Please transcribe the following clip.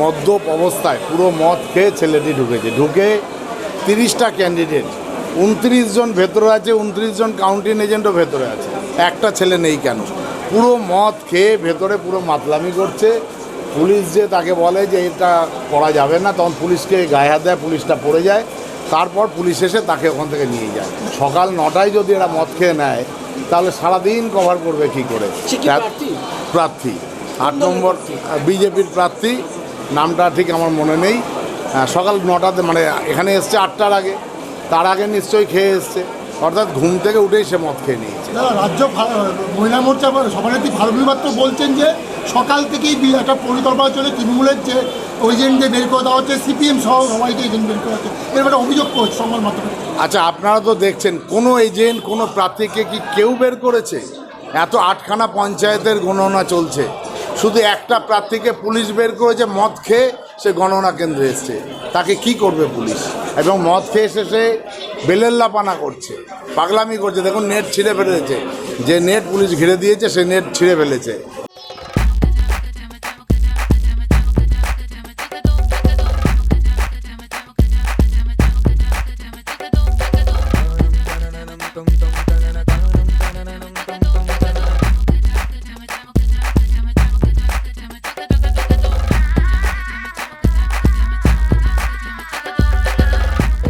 মদ্যপ অবস্থায় পুরো মদ খেয়ে ছেলেটি ঢুকেছে। ঢুকে তিরিশটা ক্যান্ডিডেট উনত্রিশ জন ভেতরে আছে উনত্রিশ জন কাউন্টিং এজেন্টও ভেতরে আছে। একটা ছেলে নেই কেন? পুরো মদ খেয়ে ভেতরে পুরো মাতলামি করছে। পুলিশ যে তাকে বলে যে এটা করা যাবে না তখন পুলিশকে গায়ে হাত দেয় পুলিশটা পড়ে যায়। তারপর পুলিশ এসে তাকে ওখান থেকে নিয়ে যায়। সকাল নটায় যদি এরা মদ খেয়ে নেয় তাহলে সারাদিন কভার করবে কী করে? প্রার্থী? আট নম্বর বিজেপির প্রার্থী। নামটা ঠিক আমার মনে নেই। আহ, সকাল নটাতে মানে এখানে এসছে আটটার আগে। তার আগে নিশ্চয়ই খেয়ে এসছে। অর্থাৎ ঘুম থেকে উঠেই সে মদ খেয়ে নিয়েছে। রাজ্য মহিলা মোর্চা সভানেত্রী ভারতীয় পাত্র বলছেন যে সকাল থেকেই একটা পরিকল্পনা চলে তৃণমূলের যে এজেন্টদের বের করে দেওয়া হচ্ছে সিপিএম সহ সবাইকে এজেন্ট বের করা হচ্ছে। এরকম একটা অভিযোগ করছে সংবাদ মাধ্যমে। আচ্ছা আপনারা তো দেখছেন কোনো এজেন্ট কোনো প্রার্থীকে কি কেউ বের করেছে? এত আটখানা পঞ্চায়েতের গণনা চলছে। শুধু একটা প্রার্থীকে পুলিশ বের করেছে, মদ খেয়ে সে গণনা কেন্দ্রে এসছে। তাকে কি করবে পুলিশ? এবং মদ খেয়ে এসে সে বেলেল্লাপানা করছে, পাগলামি করছে। দেখুন, নেট ছিঁড়ে ফেলেছে। যে নেট পুলিশ ঘিরে দিয়েছে, সে নেট ছিঁড়ে ফেলেছে।